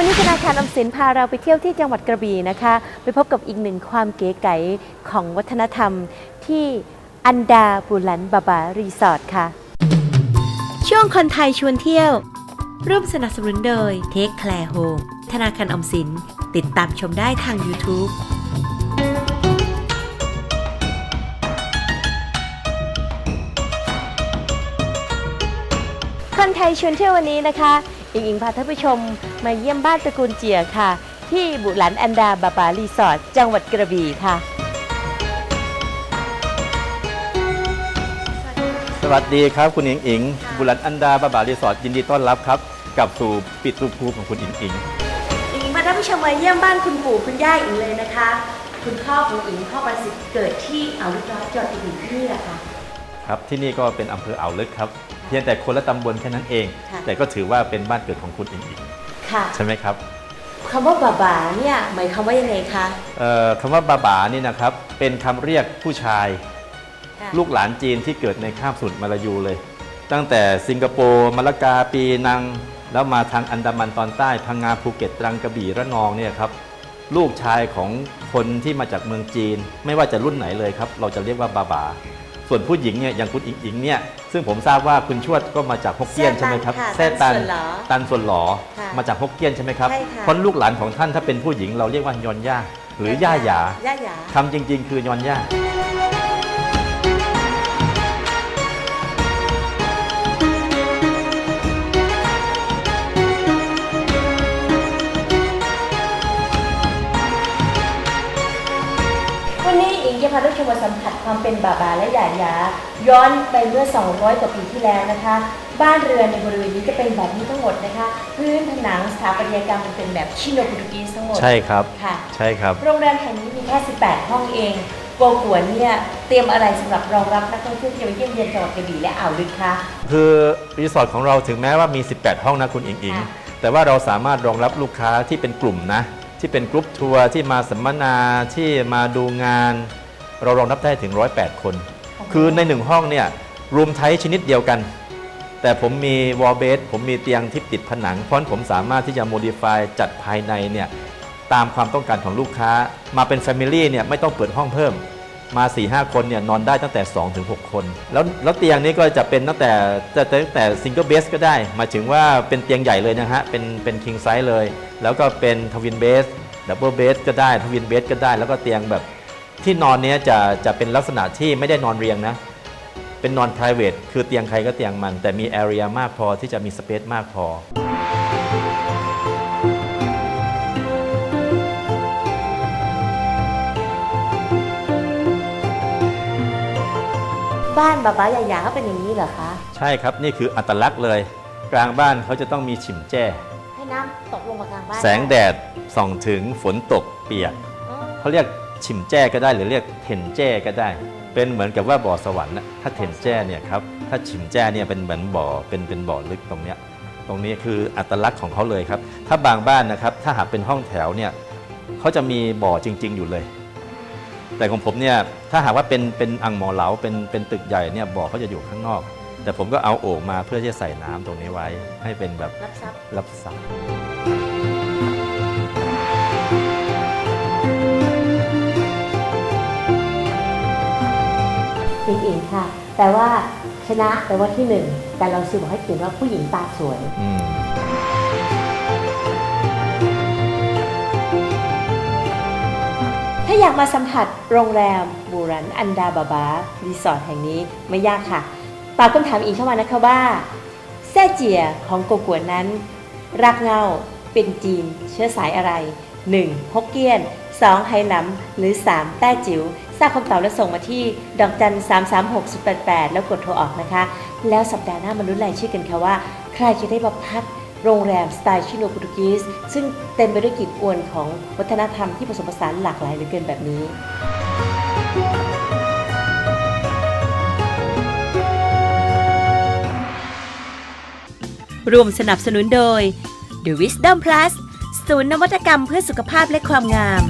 วันนี้ธนาคารออมสินพาเราไปเที่ยวที่จังหวัดกระบี่นะคะ ไปพบกับอีกหนึ่งความเก๋ไก๋ของวัฒนธรรมที่อันดาบุลันบาบารีสอร์ทค่ะ ช่วงคนไทยชวนเที่ยว ร่วมสนับสนุนโดยเทคแคลร์โฮมธนาคารออมสินติดตามชมได้ทาง YouTube คนไทยชวนเที่ยววันนี้นะคะ อิงอิงพาท่านผู้ชมมาเยี่ยมบ้านตระกูลเจียค่ะ ที่บุหลันอันดาบาบารีสอร์ทจังหวัดกระบี่ค่ะ สวัสดีครับ คุณอิงอิง บุรันอันดาบาบารีสอร์ทยินดีต้อนรับครับกลับสู่ปิดรูปภูของคุณอิงอิง อิงพาท่านผู้ชมมาเยี่ยมบ้านคุณปู่คุณย่าอิงเลยนะคะ คุณพ่อของอิงพ่อประสิทธิ์เกิดที่อ่าวลึกน้อยจังหวัดกระบี่ที่นี่แหละค่ะ ครับที่นี่ก็เป็นอำเภออ่าวลึกครับเพียงแต่คนละตำบลแค่นั้นเอง ค่ะ แต่ก็ถือว่าเป็นบ้านเกิดของคุณอิงอิงค่ะใช่ไหมครับคำว่าบาบาเนี่ยหมายความว่ายังไงคะเอ่อคำว่าบาบานี่นะครับเป็นคำเรียกผู้ชายลูกหลานจีนที่เกิดในคาบสมุทรมาลายูเลย ตั้งแต่สิงคโปร์มาลากาปีนัง แล้วมาทางอันดามันตอนใต้พังงาภูเก็ตตรังกระบี่ระนองเนี่ยครับลูกชายของคนที่มาจากเมืองจีน ไม่ว่าจะรุ่นไหนเลยครับ เราจะเรียกว่าบาบา ส่วนผู้หญิงเนี่ยอย่างคุณอิงอิงเนี่ยซึ่งผมทราบว่าคุณชวดก็มาจากฮกเกี้ยนแซ่ใช่ไหมครับตันค่ะแซ่ตันตันส่วนหลอตันส่วนหลอค่ะมาจากฮกเกี้ยนใช่ไหมครับใช่ค่ะเพราะลูกหลานของท่านถ้าเป็นผู้หญิงเราเรียกว่ายอนย่าหรือย่าหยาย่าหยาคำจริง ๆ คือยอนย่า วันนี้อิงจะพาท่านผู้ชมมาสัมผัสความเป็นบาบาและหยาหยาย้อนไปเมื่อ 200 กว่าปีที่แล้วนะคะ บ้านเรือนในบริเวณนี้จะเป็นแบบนี้ทั้งหมดนะคะ พื้นผนังสถาปัตยกรรมมันเป็นแบบชิโนโปรตุกีสทั้งหมดใช่ครับค่ะใช่ครับ โรงแรมแห่งนี้มีแค่ 18 ห้องเองโกกวนเนี่ยเตรียมอะไรสำหรับรองรับนักท่องเที่ยวที่จะมาเยี่ยมเยียนจังหวัดกระบี่และอ่าวลึกคะคือรีสอร์ทของเราถึงแม้ว่ามี 18 ห้องนะคุณอิงอิงค่ะแต่ว่าเราสามารถรองรับลูกค้าที่เป็นกลุ่มนะที่เป็นกรุ๊ปทัวร์ที่มาสัมมนาที่มาดูงาน เรารองรับได้ถึง 108 คน คือในหนึ่งห้องเนี่ยรูมไทป์ชนิดเดียวกัน แต่ผมมีวอลเบสผมมีเตียงที่ติดผนัง เพราะฉะนั้นผมสามารถที่จะโมดิฟายจัดภายในเนี่ยตามความต้องการของลูกค้า มาเป็นแฟมิลี่เนี่ยไม่ต้องเปิดห้องเพิ่มมา4 5คนเนี่ยนอนได้ตั้งแต่2ถึง6คน แล้วแล้วเตียงนี้ก็จะเป็นตั้งแต่จะตั้งแต่ซิงเกิลเบสก็ได้หมายถึงว่าเป็นเตียงใหญ่เลยนะฮะ เป็นเป็นคิงไซส์เลย แล้วก็เป็นทวินเบสดับเบิลเบสก็ได้ทวินเบสก็ได้ แล้วก็เตียงแบบ ที่นอนเนี้ยจะจะเป็นลักษณะที่ไม่ได้นอนเรียงนะ เป็นนอน p r i v a t คือเตียงใครก็เตียงมัน แต่มี area มากพอที่จะมีสเปซมากพอ บ้านบาบาหยาหยาเขาเป็นอย่างนี้เหรอคะ ใช่ครับ นี่คืออัตลักษณ์เลย กลางบ้านเขาจะต้องมีฉิมแจ้ ให้น้ำตกลงมากลางบ้านแสงแดดส่องถึงฝนตกเปียกอ๋อเขาเรียก ฉิมแจ้ก็ได้หรือเรียกเถนแจ้ก็ได้ เป็นเหมือนกับว่าบ่อสวรรค์นะถ้าเถนแจ้เนี่ยครับถ้าฉิมแจ้เนี่ยเป็นเหมือนบ่อเป็นเป็นบ่อลึกตรงเนี้ยตรงนี้คืออัตลักษณ์ของเขาเลยครับ ถ้าบางบ้านนะครับ ถ้าหากเป็นห้องแถวเนี่ยเขาจะมีบ่อจริง ๆ อยู่เลย แต่ของผมเนี่ยถ้าหากว่าเป็นเป็นอ่างหมอเหลาเป็นเป็นตึกใหญ่เนี่ยบ่อเขาจะอยู่ข้างนอก แต่ผมก็เอาโอ่งมาเพื่อที่จะใส่น้ำตรงนี้ไว้ ให้เป็นแบบรับทรัพย์รับซับ แต่ว่าชนะแต่ว่าที่หนึ่งแต่เราซื้อบอกให้เขียนว่าผู้หญิงตาสวย อืมถ้าอยากมาสัมผัสโรงแรมบูรันอันดาบาบารีสอร์ทแห่งนี้ไม่ยากค่ะตอบคำถามอีกเข้ามานะคะว่าแซ่เจียของโกกวนนั้น รากเหงาเป็นจีนเชื้อสายอะไร 1. ฮกเกี้ยน 2. ไหหลำหรือ 3. แต้จิ๋วทราบคำตอบและส่งมาที่ ดอกจัน 3 3 6 0 8 8 แล้วกดโทรออกนะคะ แล้วสัปดาห์หน้ามาลุ้นรายชื่อกันค่ะว่า ใครจะได้มาพักโรงแรมสไตล์ชิโนโปรตุกีสซึ่งเต็มไปด้วยกลิ่นอวนของวัฒนธรรมที่ผสมผสานหลากหลายเหลือเกินแบบนี้รวมสนับสนุนโดย The Wisdom Plus ศูนย์นวัตกรรมเพื่อสุขภาพและความงาม